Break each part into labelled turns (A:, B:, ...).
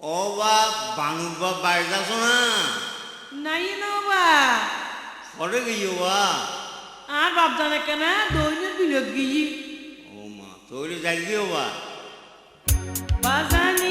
A: ও বা বাংবা বাইরে যাচ্ছ নাই না
B: বা।
A: পরে গিয়ে বা?
B: আর বাপ জানে কেন? দৈনের বিনোদ গিয়ে।
A: ও মা তৈরি যাই গিয়ে বা?
B: Bajani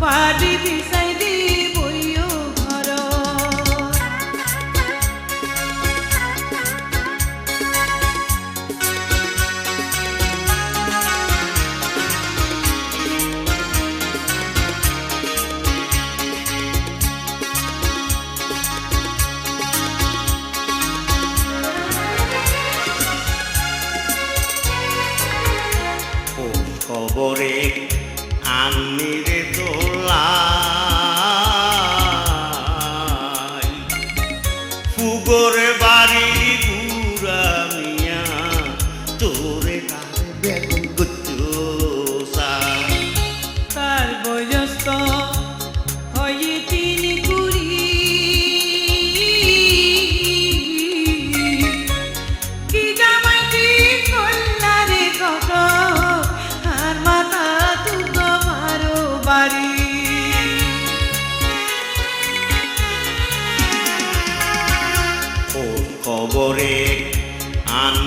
A: Party design. উপরে বাড়ি
B: পুরা